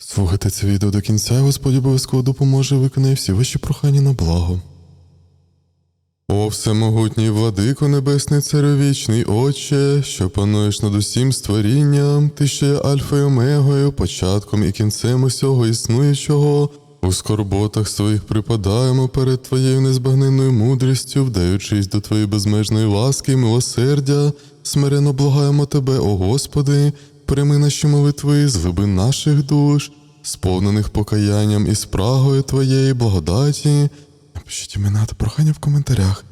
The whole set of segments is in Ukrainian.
Слухайте це відео до кінця, і Господь обов'язково допоможе виконає всі ваші прохання на благо. О всемогутній владико небесний царю вічний Отче, що пануєш над усім створінням, ти що є Альфа і Омегою, початком і кінцем усього існуючого. У скорботах своїх припадаємо перед Твоєю незбагненною мудрістю, вдаючись до Твоєї безмежної ласки і милосердя, смирено благаємо Тебе, о Господи, прийми наші молитви з глибин наших душ, сповнених покаянням і спрагою Твоєї благодаті. Напишіть імена та прохання в коментарях.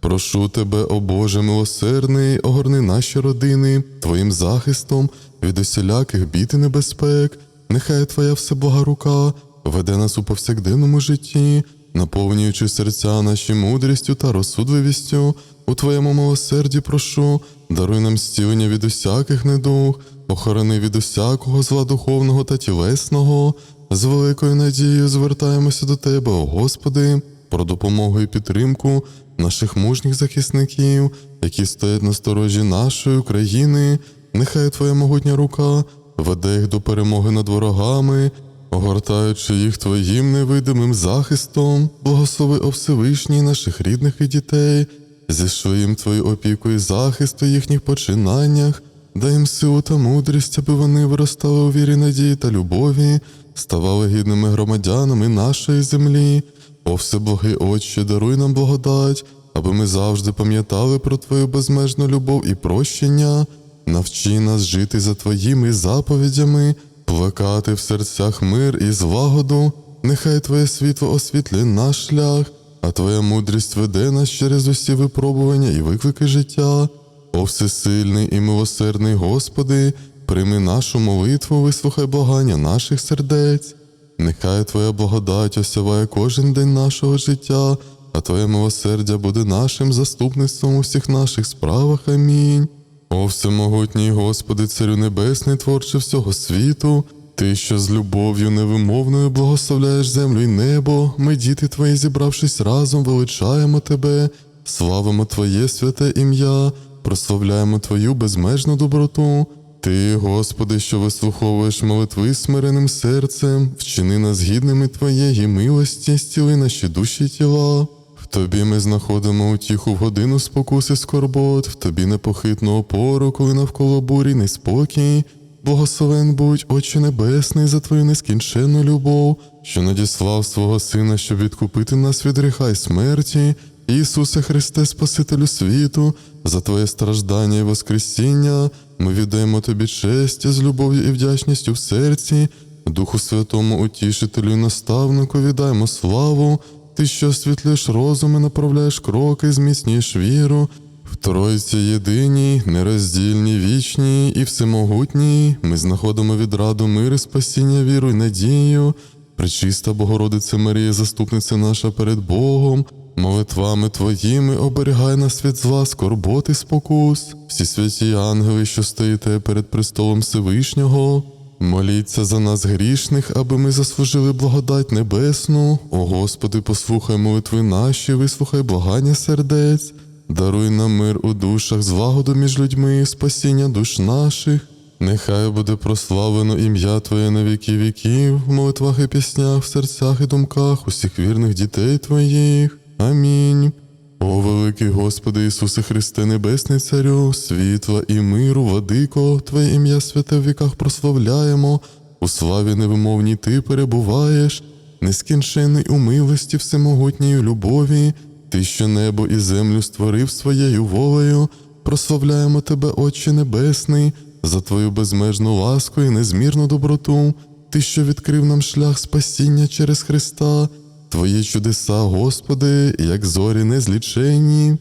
Прошу тебе, о Боже милосердний, огорни наші родини Твоїм захистом від усіляких бід і небезпек. Нехай Твоя всеблага рука веде нас у повсякденному житті, наповнюючи серця наші мудрістю та розсудливістю. У Твоєму милосерді прошу, даруй нам зцілення від усяких недуг, охорони від усякого зла духовного та тілесного. З великою надією звертаємося до Тебе, о Господи, про допомогу і підтримку наших мужніх захисників, які стоять на сторожі нашої України. Нехай Твоя могутня рука веде їх до перемоги над ворогами, огортаючи їх Твоїм невидимим захистом, благослови о Всевишній наших рідних і дітей, зішли їм Твою опіку і захист у їхніх починаннях, дай їм силу та мудрість, аби вони виростали у вірі надії та любові, ставали гідними громадянами нашої землі. О всеблагий Отче, даруй нам благодать, аби ми завжди пам'ятали про Твою безмежну любов і прощення, навчи нас жити за Твоїми заповідями, плекати в серцях мир і злагоду, нехай Твоє світло освітлює наш шлях, а Твоя мудрість веде нас через усі випробування і виклики життя. О всесильний і милосердний Господи, прийми нашу молитву, вислухай благання наших сердець. Нехай Твоя благодать осяває кожен день нашого життя, а Твоє милосердя буде нашим заступництвом у всіх наших справах. Амінь. О всемогутній Господи, Царю Небесний, творче всього світу, Ти, що з любов'ю невимовною благословляєш землю і небо, ми, діти Твої, зібравшись разом, величаємо Тебе, славимо Твоє святе ім'я, прославляємо Твою безмежну доброту. Ти, Господи, що вислуховуєш молитви смиреним серцем, вчини нас гідними Твоєї милості, зціли наші душі тіла. В Тобі ми знаходимо утіху в годину спокуси скорбот, в Тобі непохитну опору, коли навколо бурі неспокій. Благословен будь, Отче Небесний, за Твою нескінченну любов, що надіслав свого Сина, щоб відкупити нас від гріха й смерті. Ісусе Христе, Спасителю світу, за Твоє страждання і Воскресіння, ми віддаємо Тобі честь з любов'ю і вдячністю в серці, Духу Святому, утішителю і наставнику віддаємо славу, Ти, що освітлюєш розум і направляєш кроки, зміцнюєш віру, в Тройці єдиній, нероздільній, вічній і всемогутній, ми знаходимо відраду мир і спасіння, віру й надію. Пречиста Богородице Марія, заступниця наша перед Богом, молитвами Твоїми оберігай нас від зла, скорботи, спокус, всі святі ангели, що стоїте перед престолом Всевишнього. Моліться за нас грішних, аби ми заслужили благодать небесну. О Господи, послухай молитви наші, вислухай благання сердець, даруй нам мир у душах, злагоду між людьми, спасіння душ наших. Нехай буде прославлено ім'я Твоє на віки віків, в молитвах і піснях, в серцях і думках усіх вірних дітей Твоїх. Амінь. О великий Господи Ісусе Христе, Небесний Царю, світла і миру, владико, Твоє ім'я святе в віках прославляємо, у славі невимовній Ти перебуваєш, нескінчений у милості всемогутній любові, Ти, що небо і землю створив своєю волею, прославляємо Тебе, Отче Небесний, за Твою безмежну ласку і незмірну доброту, Ти, що відкрив нам шлях спасіння через Христа. Твої чудеса, Господи, як зорі незліченні.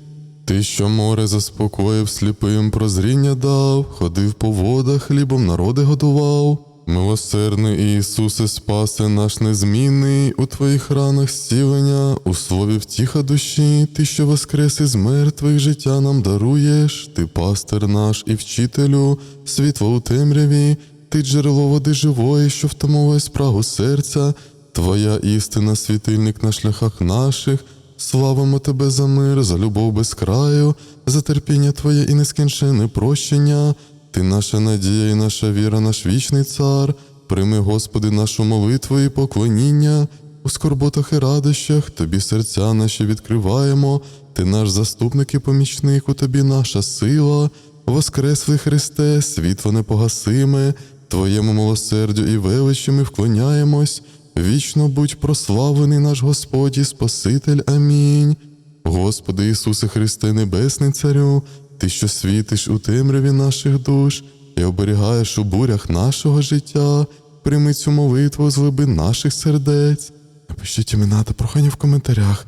Ти, що море заспокоїв, сліпим прозріння дав, ходив по водах, хлібом народи годував. Милосердний Ісусе, спасе наш незмінний, у Твоїх ранах зцілення, у слові втіха душі, Ти, що воскрес із мертвих життя нам даруєш, Ти пастир наш і вчителю, світло у темряві, Ти джерело води живої, що втамовує спрагу серця. Твоя істина, світильник на шляхах наших, славимо Тебе за мир, за любов без краю, за терпіння Твоє і нескінченне прощення. Ти наша надія і наша віра, наш вічний цар. Прийми, Господи, нашу молитву і поклоніння. У скорботах і радощах Тобі серця наші відкриваємо, Ти наш заступник і помічник, у Тобі наша сила. Воскреслий Христе, світло непогасиме, Твоєму милосердю і величі ми вклоняємось. Вічно будь прославлений наш Господь і Спаситель. Амінь. Господи Ісусе Христе, Небесний Царю, Ти, що світиш у темряві наших душ і оберігаєш у бурях нашого життя, прийми цю молитву з глибин наших сердець. Напишіть імена та прохання в коментарях.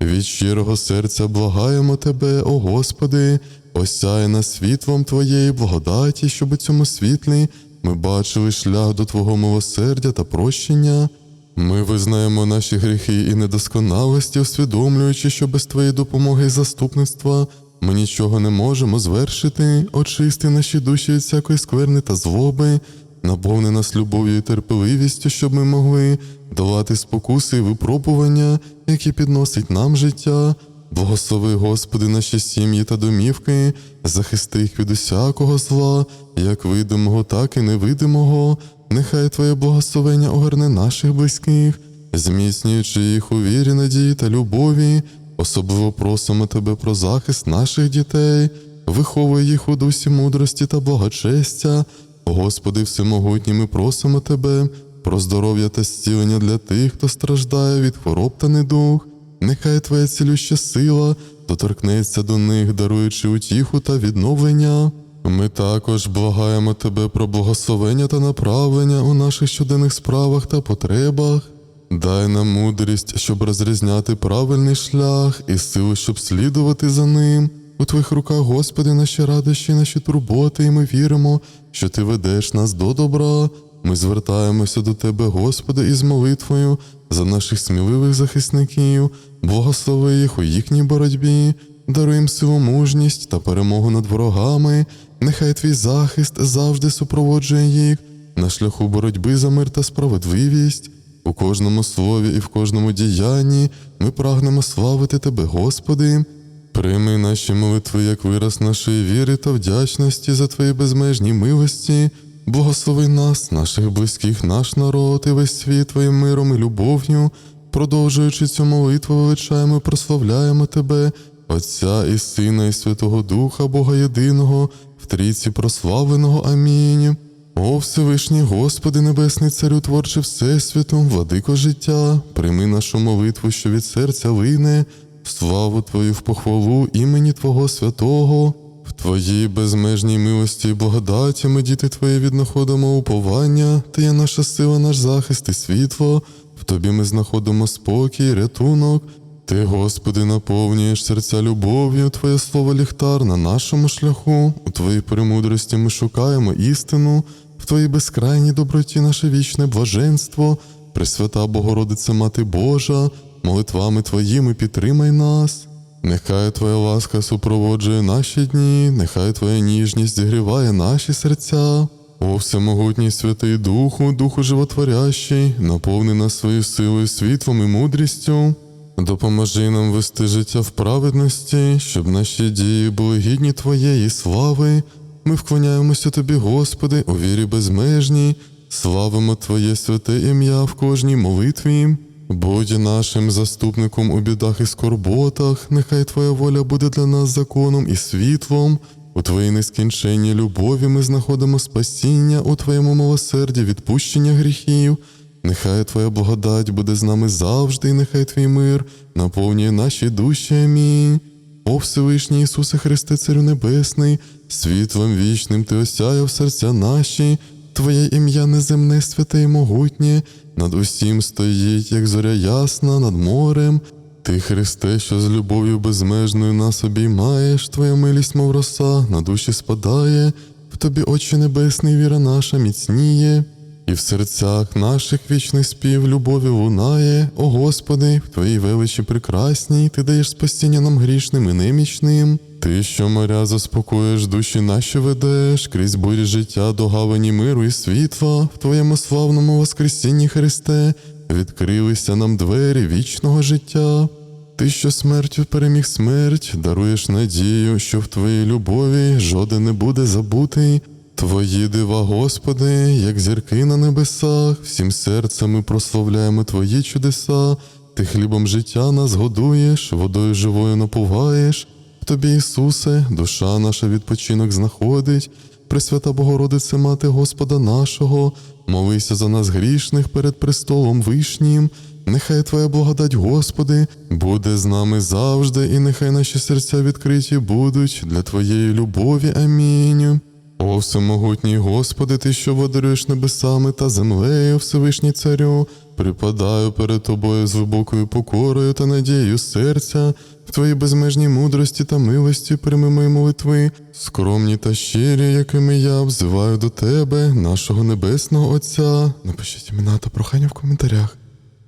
Від щирого серця благаємо Тебе, о Господи, осяй нас світлом Твоєї благодаті, щоб у цьому світлі ми бачили шлях до Твого милосердя та прощення. Ми визнаємо наші гріхи і недосконалості, усвідомлюючи, що без Твоєї допомоги і заступництва ми нічого не можемо звершити, очисти наші душі від всякої скверни та злоби, наповни нас любов'ю і терпеливістю, щоб ми могли долати спокуси і випробування, які підносить нам життя. Благослови, Господи, наші сім'ї та домівки, захисти їх від усякого зла, як видимого, так і невидимого. Нехай Твоє благословення огорне наших близьких, зміцнюючи їх у вірі, надії та любові. Особливо просимо Тебе про захист наших дітей, виховуй їх у дусі мудрості та благочестя. Господи, всемогутній, ми просимо Тебе про здоров'я та зцілення для тих, хто страждає від хвороб та недуг. Нехай Твоя цілюща сила доторкнеться до них, даруючи утіху та відновлення. Ми також благаємо Тебе про благословення та направлення у наших щоденних справах та потребах. Дай нам мудрість, щоб розрізняти правильний шлях і силу, щоб слідувати за ним. У Твоїх руках, Господи, наші радощі, наші турботи, і ми віримо, що Ти ведеш нас до добра. Ми звертаємося до Тебе, Господи, із молитвою за наших сміливих захисників, благослови їх у їхній боротьбі, даруй їм мужність та перемогу над ворогами. Нехай Твій захист завжди супроводжує їх на шляху боротьби за мир та справедливість. У кожному слові і в кожному діянні ми прагнемо славити Тебе, Господи. Прийми наші молитви як вираз нашої віри та вдячності за Твої безмежні милості. Благослови нас, наших близьких, наш народ і весь світ Твоїм миром і любов'ю. Продовжуючи цю молитву, величаємо і прославляємо Тебе, Отця і Сина, і Святого Духа, Бога Єдиного, в трійці прославленого. Амінь. О Всевишній Господи, Небесний Царю, творче Всесвіту, владико життя, прийми нашу молитву, що від серця лине, в славу Твою в похвалу імені Твого святого. В Твоїй безмежній милості і благодаті ми, діти Твої, віднаходимо уповання, Ти є наша сила, наш захист і світло. В Тобі ми знаходимо спокій, рятунок. Ти, Господи, наповнюєш серця любов'ю, Твоє слово ліхтар на нашому шляху. У Твоїй премудрості ми шукаємо істину, в Твоїй безкрайній доброті наше вічне блаженство, Пресвята Богородице Мати Божа, молитвами Твоїми підтримай нас. Нехай Твоя ласка супроводжує наші дні, нехай Твоя ніжність зігріває наші серця. О всемогутній Святий Духу, Духу животворящий, наповни нас своєю силою, світлом і мудрістю. Допоможи нам вести життя в праведності, щоб наші дії були гідні Твоєї слави. Ми вклоняємося Тобі, Господи, у вірі безмежній, славимо Твоє святе ім'я в кожній молитві. Будь нашим заступником у бідах і скорботах, нехай Твоя воля буде для нас законом і світлом. У Твоїй нескінченній любові ми знаходимо спасіння у Твоєму милосерді, відпущення гріхів. Нехай Твоя благодать буде з нами завжди, і нехай Твій мир наповнює наші душі. Амінь. О Всевишній Ісусе Христе, Царю Небесний, світлом вічним Ти осяяв серця наші, Твоє ім'я неземне, святе і могутнє, над усім стоїть, як зоря ясна над морем. Ти, Христе, що з любов'ю безмежною нас обіймаєш, Твоя милість, мов роса, на душі спадає, в Тобі, Отче Небесний, віра наша міцніє. І в серцях наших вічний спів любові лунає, о Господи, в Твоїй величі прекрасній, Ти даєш спасіння нам грішним і немічним. Ти, що моря заспокоїш, душі наші ведеш, крізь бурі життя до гавані миру і світла, в Твоєму славному Воскресінні Христе, відкрилися нам двері вічного життя. Ти, що смертю переміг смерть, даруєш надію, що в Твоїй любові жоден не буде забутий. Твої дива, Господи, як зірки на небесах, всім серцем ми прославляємо Твої чудеса. Ти хлібом життя нас годуєш, водою живою напуваєш. В Тобі, Ісусе, душа наша відпочинок знаходить. Пресвята Богородице, Мати Господа нашого, молися за нас грішних перед престолом вишнім. Нехай Твоя благодать, Господи, буде з нами завжди, і нехай наші серця відкриті будуть для Твоєї любові. Амінь. О всемогутній Господи, Ти, що водаруєш небесами та землею, Всевишній Царю, припадаю перед Тобою з глибокою покорою та надією серця, в Твоїй безмежній мудрості та милості прийми мої молитви, скромні та щирі, якими я взиваю до Тебе, нашого небесного Отця. Напишіть імена та прохання в коментарях.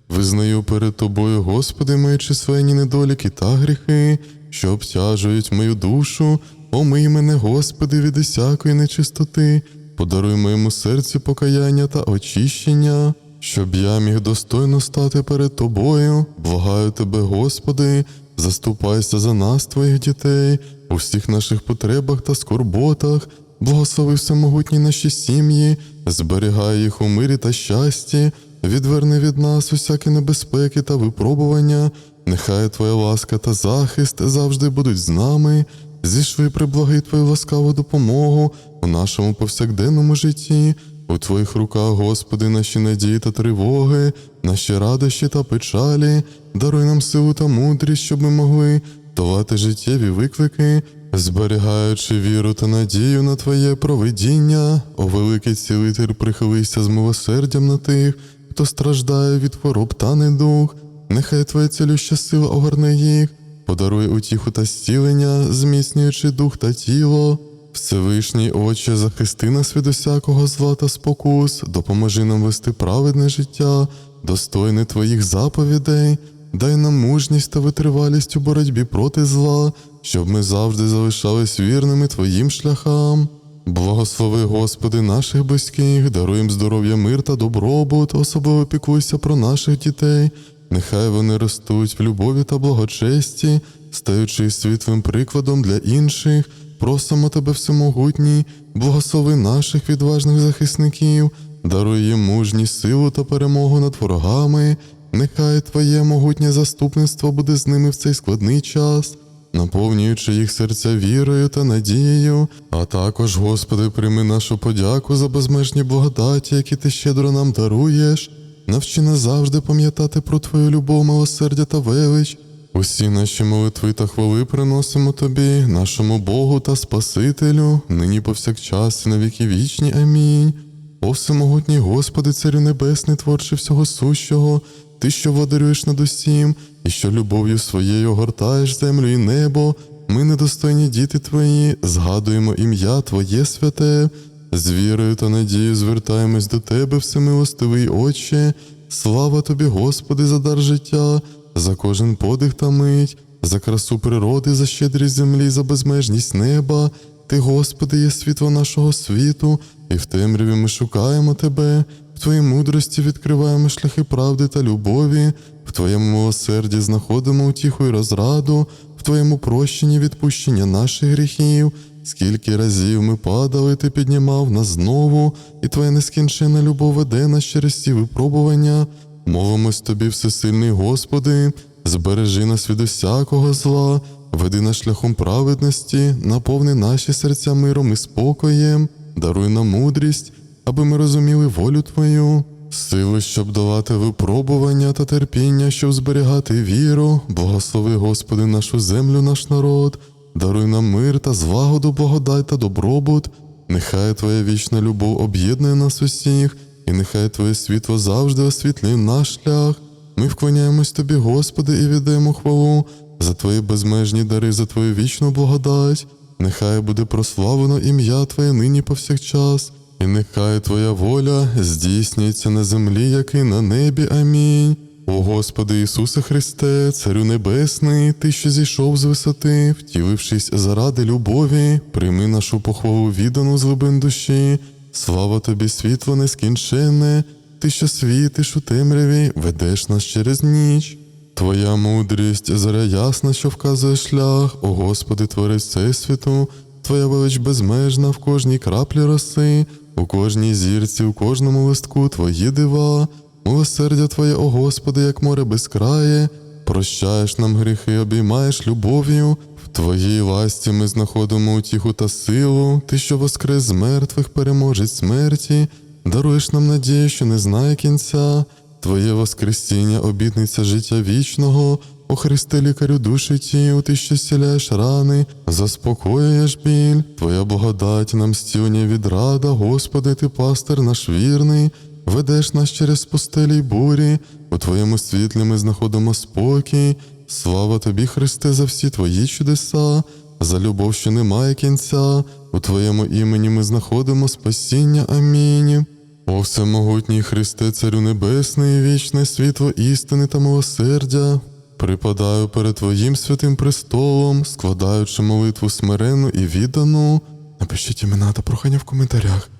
Визнаю перед тобою, Господи, мої численні недоліки та гріхи, що обтяжують мою душу. Омий мене, Господи, від усякої нечистоти, подаруй моєму серцю покаяння та очищення, щоб я міг достойно стати перед Тобою. Благаю Тебе, Господи, заступайся за нас, Твоїх дітей, у всіх наших потребах та скорботах, благослови всемогутні наші сім'ї, зберігай їх у мирі та щасті. Відверни від нас усякі небезпеки та випробування, нехай Твоя ласка та захист завжди будуть з нами. Зійшли приблаги Твою ласкаву допомогу у нашому повсякденному житті. У Твоїх руках, Господи, наші надії та тривоги, наші радощі та печалі, даруй нам силу та мудрість, щоб ми могли долати життєві виклики, зберігаючи віру та надію на Твоє провидіння, о великий цілитель, прихилися з милосердям на тих, хто страждає від хвороб та недуг, нехай Твоя цілюща сила огорне їх, подаруй утіху та зцілення, зміцнюючи дух та тіло. Всевишній Отче, захисти нас від усякого зла та спокус, допоможи нам вести праведне життя, достойне Твоїх заповідей, дай нам мужність та витривалість у боротьбі проти зла, щоб ми завжди залишались вірними Твоїм шляхам. Благослови, Господи, наших близьких, даруй їм здоров'я, мир та добробут, особливо піклуйся про наших дітей. Нехай вони ростуть в любові та благочесті, стаючи світлим прикладом для інших. Просимо тебе, всемогутній, благослови наших відважних захисників, даруй їм мужність, силу та перемогу над ворогами. Нехай Твоє могутнє заступництво буде з ними в цей складний час наповнюючи їх серця вірою та надією, а також, Господи, прийми нашу подяку за безмежні благодаті, які ти щедро нам даруєш. Навчи нас завжди пам'ятати про Твою любов, милосердя та велич. Усі наші молитви та хвали приносимо Тобі, нашому Богу та Спасителю, нині повсякчас і на віки вічні. Амінь. О всемогутній Господи, Царю Небесний, творче всього сущого, Ти, що владарюєш над усім, і що любов'ю своєю огортаєш землю і небо, ми, недостойні діти Твої, згадуємо ім'я Твоє святе, з вірою та надією звертаємось до Тебе, всемилостивий Отче. Слава Тобі, Господи, за дар життя, за кожен подих та мить, за красу природи, за щедрість землі, за безмежність неба. Ти, Господи, є світло нашого світу, і в темряві ми шукаємо Тебе, в Твоїй мудрості відкриваємо шляхи правди та любові, в Твоєму милосерді знаходимо утіху і розраду, в Твоєму прощенні відпущення наших гріхів. Скільки разів ми падали, ти піднімав нас знову, і Твоя нескінченна любов веде нас через ці випробування. Молимось Тобі, всесильний Господи, збережи нас від усякого зла, веди нас шляхом праведності, наповни наші серця миром і спокоєм, даруй нам мудрість, аби ми розуміли волю Твою, сили, щоб давати випробування та терпіння, щоб зберігати віру, благослови, Господи, нашу землю, наш народ, даруй нам мир та злагоду, благодать та добробут. Нехай Твоя вічна любов об'єднує нас усіх, і нехай Твоє світло завжди освітлює наш шлях. Ми вклоняємось Тобі, Господи, і віддаємо хвалу за Твої безмежні дари, за Твою вічну благодать. Нехай буде прославлено ім'я Твоє нині повсякчас, і нехай Твоя воля здійснюється на землі, як і на небі. Амінь. О Господи Ісусе Христе, Царю Небесний, Ти, що зійшов з висоти, втілившись заради любові, прийми нашу похвалу віддану з глибин душі. Слава тобі, світло нескінченне, ти, що світиш у темряві, ведеш нас через ніч. Твоя мудрість, заря ясна, що вказує шлях, о Господи, Творець Всесвіту, Твоя велич безмежна в кожній краплі роси, у кожній зірці, у кожному листку Твої дива, милосердя Твоє, о Господи, як море безкрає, прощаєш нам гріхи, обіймаєш любов'ю. В Твоїй ласті ми знаходимо утіху та силу, Ти, що воскрес з мертвих, переможець смерті, даруєш нам надію, що не знає кінця. Твоє Воскресіння, обітниця життя вічного, о Христе, лікарю душі тію, ти що зціляєш рани, заспокоюєш біль, Твоя благодать нам стілення відрада, Господи, ти пастир наш вірний, ведеш нас через пустелі й бурі, у Твоєму світлі ми знаходимо спокій. Слава тобі, Христе, за всі Твої чудеса, за любов, що немає кінця, у Твоєму імені ми знаходимо спасіння. Амінь. О всемогутній Христе, Царю Небесний, вічне світло істини та милосердя, припадаю перед Твоїм святим престолом, складаючи молитву смирену і віддану. Напишіть імена та прохання в коментарях.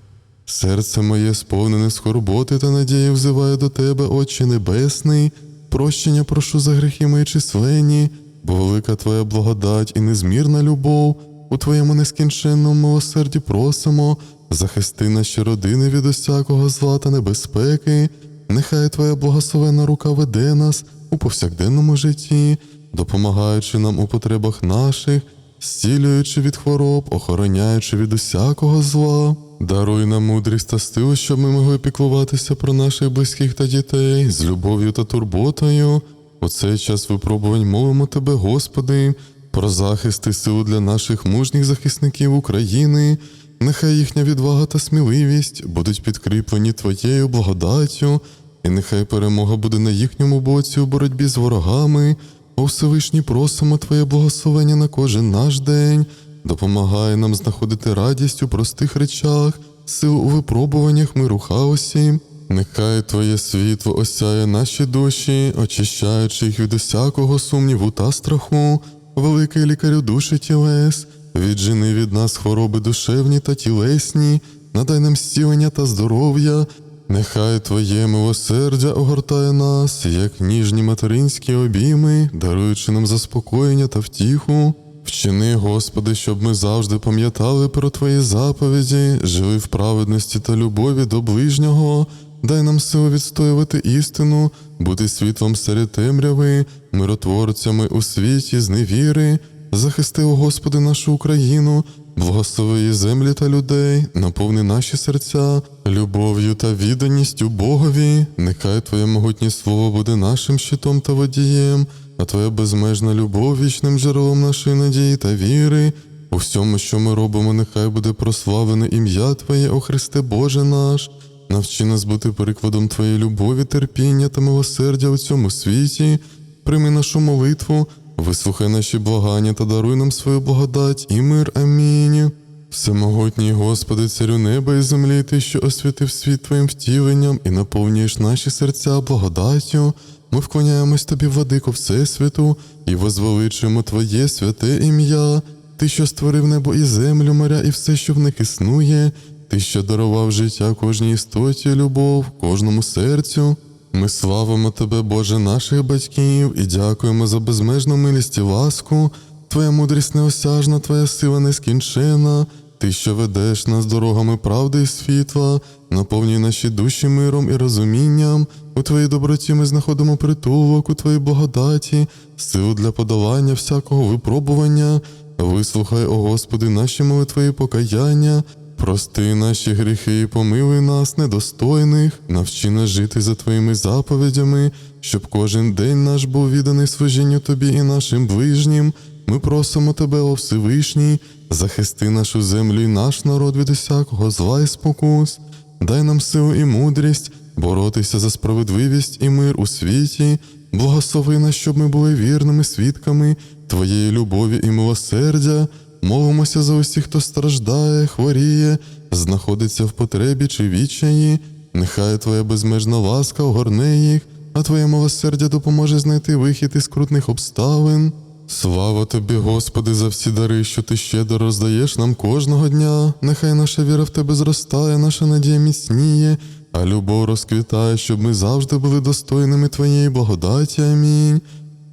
Серце моє сповнене скорботи та надії взиває до Тебе, Отче Небесний, прощення прошу за гріхи мої численні, бо велика Твоя благодать і незмірна любов, у Твоєму нескінченному милосерді просимо, захисти наші родини від усякого зла та небезпеки, нехай Твоя благословенна рука веде нас у повсякденному житті, допомагаючи нам у потребах наших, зцілюючи від хвороб, охороняючи від усякого зла. Даруй нам мудрість та силу, щоб ми могли піклуватися про наших близьких та дітей з любов'ю та турботою. У цей час випробувань молимо Тебе, Господи, про захист і силу для наших мужніх захисників України. Нехай їхня відвага та сміливість будуть підкріплені Твоєю благодаттю, і нехай перемога буде на їхньому боці у боротьбі з ворогами. О Всевишній просимо Твоє благословення на кожен наш день. Допомагай нам знаходити радість у простих речах, сил у випробуваннях миру хаосі. Нехай Твоє світло осяє наші душі, очищаючи їх від усякого сумніву та страху, великий лікарю душі тілес, віджени від нас хвороби душевні та тілесні, надай нам зцілення та здоров'я. Нехай Твоє милосердя огортає нас, як ніжні материнські обійми, даруючи нам заспокоєння та втіху. Вчини, Господи, щоб ми завжди пам'ятали про Твої заповіді, жили в праведності та любові до ближнього. Дай нам силу відстоювати істину, бути світлом серед темряви, миротворцями у світі з невіри. Захисти, Господи, нашу Україну, благослови землі та людей, наповни наші серця любов'ю та відданістю Богові. Нехай Твоє могутнє слово буде нашим щитом та водієм, а Твоя безмежна любов вічним джерелом нашої надії та віри. У всьому, що ми робимо, нехай буде прославлене ім'я Твоє, о Христе Боже наш. Навчи нас бути прикладом Твоєї любові, терпіння та милосердя у цьому світі. Прийми нашу молитву, вислухай наші благання та даруй нам свою благодать і мир. Амінь. Всемогутній Господи, царю неба і землі, Ти, що освятив світ Твоїм втіленням і наповнюєш наші серця благодаттю. Ми вклоняємось Тобі, владико Всесвіту, і возвеличуємо Твоє святе ім'я, Ти, що створив небо і землю, моря, і все, що в них існує, Ти, що дарував життя кожній істоті, любов, кожному серцю. Ми славимо Тебе, Боже, наших батьків, і дякуємо за безмежну милість і ласку. Твоя мудрість неосяжна, Твоя сила нескінчена. Ти, що ведеш нас дорогами правди і світла, наповнюй наші душі миром і розумінням. У Твоїй доброті ми знаходимо притулок, у Твоїй благодаті, силу для подолання всякого випробування. Вислухай, о Господи, наші молитви покаяння. Прости наші гріхи і помилуй нас, недостойних, навчи нас жити за Твоїми заповідями, щоб кожен день наш був відданий служінню Тобі і нашим ближнім. Ми просимо Тебе, о Всевишній, захисти нашу землю і наш народ від усякого зла і спокус. Дай нам силу і мудрість боротися за справедливість і мир у світі. Благослови нас, щоб ми були вірними свідками Твоєї любові і милосердя. Молимося за усіх, хто страждає, хворіє, знаходиться в потребі чи відчаї. Нехай Твоя безмежна ласка огорне їх, а Твоє милосердя допоможе знайти вихід із крутних обставин. Слава тобі, Господи, за всі дари, що ти щедро роздаєш нам кожного дня. Нехай наша віра в тебе зростає, наша надія міцніє, а любов розквітає, щоб ми завжди були достойними Твоєї благодаті. Амінь.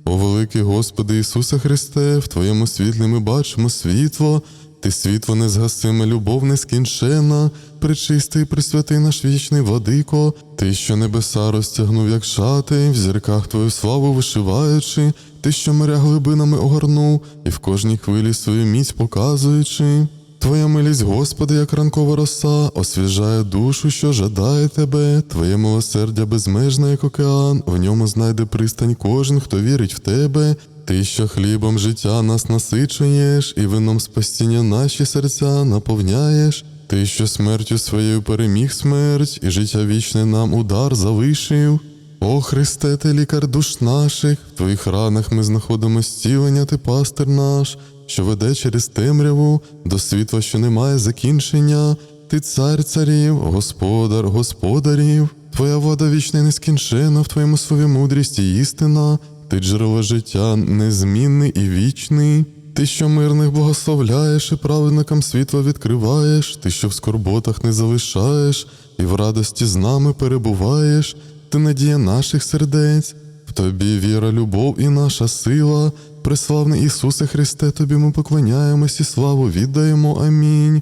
О великий Господи Ісусе Христе, в Твоєму світлі ми бачимо світло, Ти світло незгасиме, любов нескінчена, причистий, присвятий наш вічний владико, ти, що небеса розтягнув, як шати, в зірках твою славу вишиваючи, ти, що моря глибинами огорнув, і в кожній хвилі свою міць показуючи. Твоя милість, Господи, як ранкова роса, освіжає душу, що жадає тебе. Твоє милосердя безмежне, як океан, в ньому знайде пристань кожен, хто вірить в тебе. Ти, що хлібом життя нас насичуєш, і вином спасіння наші серця наповняєш. Ти, що смертю своєю переміг смерть, і життя вічне нам удар залишив. О Христе, ти лікар душ наших, в твоїх ранах ми знаходимо зцілення, ти пастир наш, що веде через темряву до світла, що немає закінчення. Ти цар царів, господар господарів, твоя влада вічна і нескінчена, в твоєму слові мудрість і істина, ти джерело життя незмінний і вічний. Ти, що мирних благословляєш і праведникам світло відкриваєш, ти, що в скорботах не залишаєш, і в радості з нами перебуваєш, ти надія наших сердець, в тобі віра, любов і наша сила. Преславний Ісусе Христе, тобі ми поклоняємось і славу віддаємо. Амінь.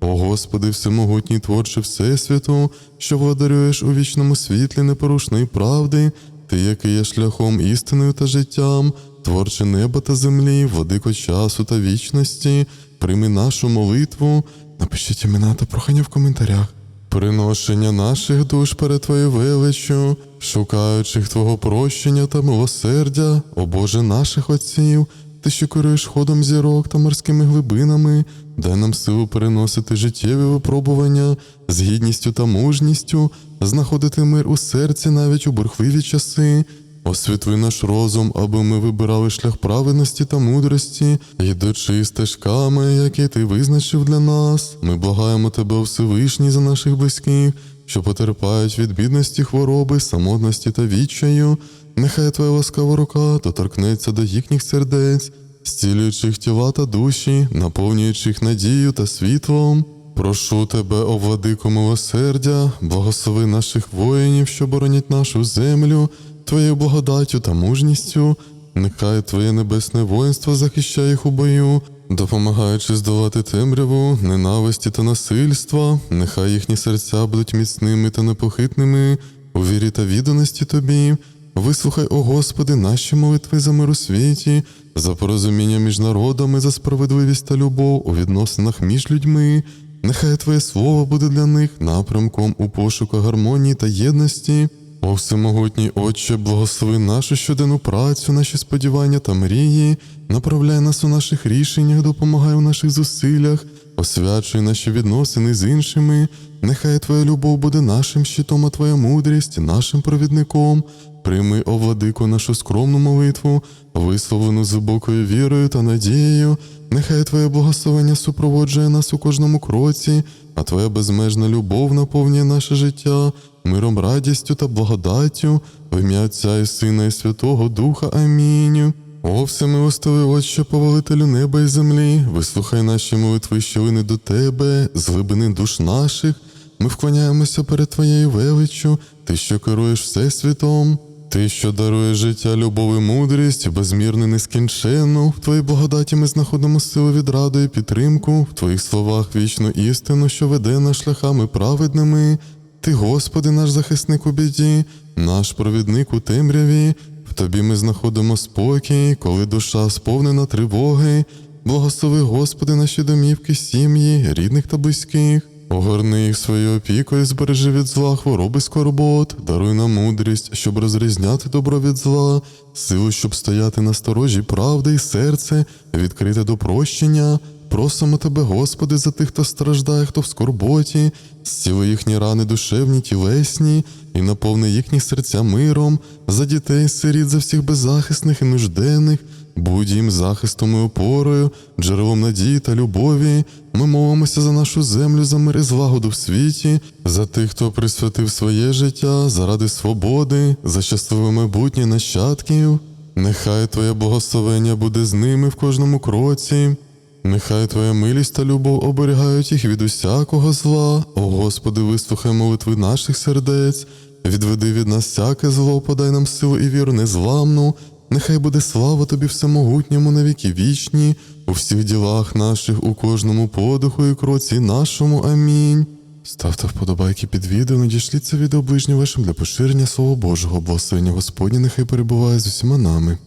О Господи, всемогутній творче Всесвіту, що владарюєш у вічному світлі непорушної правди, ти, який є шляхом істиною та життям, творче неба та землі, владико часу та вічності, прийми нашу молитву, напишіть імена та прохання в коментарях. Приношення наших душ перед Твоєю величчю, шукаючих Твого прощення та милосердя, о Боже наших отців, Ти, що керуєш ходом зірок та морськими глибинами, дай нам силу переносити життєві випробування з гідністю та мужністю, знаходити мир у серці навіть у бурхливі часи. Освітли наш розум, аби ми вибирали шлях праведності та мудрості, йдучи стежками, які ти визначив для нас. Ми благаємо тебе, о Всевишній, за наших близьких, що потерпають від бідності, хвороби, самотності та відчаю. Нехай твоя ласкава рука доторкнеться до їхніх сердець, зцілюючи їх тіла та душі, наповнюючи їх надією та світлом. Прошу тебе, о владико милосердя, благослови наших воїнів, що боронять нашу землю, твоєю благодаттю та мужністю. Нехай Твоє небесне воїнство захищає їх у бою, допомагаючи здолати темряву, ненависті та насильства. Нехай їхні серця будуть міцними та непохитними у вірі та відданості Тобі. Вислухай, о Господи, наші молитви за мир у світі, за порозуміння між народами, за справедливість та любов у відносинах між людьми. Нехай Твоє слово буде для них напрямком у пошуку гармонії та єдності. О всемогутній Отче, благослови нашу щоденну працю, наші сподівання та мрії, направляй нас у наших рішеннях, допомагай у наших зусиллях, освячуй наші відносини з іншими. Нехай Твоя любов буде нашим щитом, а Твоя мудрість нашим провідником. Прийми, о владико, нашу скромну молитву, висловлену глибокою вірою та надією. Нехай Твоє благословення супроводжує нас у кожному кроці, а Твоя безмежна любов наповнює наше життя миром, радістю та благодаттю, в ім'я Отця і Сина і Святого Духа. Амінь. О, всемилостивий Отче, повелителю неба і землі, вислухай наші молитви, що вини до Тебе, з глибини душ наших. Ми вклоняємося перед Твоєю величчю, Ти, що керуєш Всесвітом. Ти, що дарує життя, любов і мудрість, безмірно нескінченну, в Твоїй благодаті ми знаходимо силу відраду і підтримку, в Твоїх словах вічну істину, що веде нас шляхами праведними. Ти, Господи, наш захисник у біді, наш провідник у темряві. В Тобі ми знаходимо спокій, коли душа сповнена тривоги. Благослови, Господи, наші домівки, сім'ї, рідних та близьких. Огорни їх своєю опікою, збережи від зла, хвороби скорбот, даруй нам мудрість, щоб розрізняти добро від зла, силу, щоб стояти на сторожі правди і серце, відкрите до прощення. Просимо тебе, Господи, за тих, хто страждає, хто в скорботі, зціли їхні рани душевні, тілесні, і наповни їхні серця миром, за дітей, сиріт, за всіх беззахисних і нужденних, будь їм захистом і опорою, джерелом надії та любові. Ми молимося за нашу землю, за мир і злагоду в світі, за тих, хто присвятив своє життя заради свободи, за щасливе майбутнє нащадків. Нехай Твоє благословення буде з ними в кожному кроці. Нехай Твоя милість та любов оберігають їх від усякого зла. О Господи, вислухай молитви наших сердець, відведи від нас всяке зло, подай нам силу і віру незламну, Нехай буде слава тобі всемогутньому на віки вічні, у всіх ділах наших, у кожному подиху і кроці нашому. Амінь. Ставте вподобайки під відео, надішліть це відео ближнім вашим для поширення Слова Божого, благословення Господні нехай перебуває з усіма нами.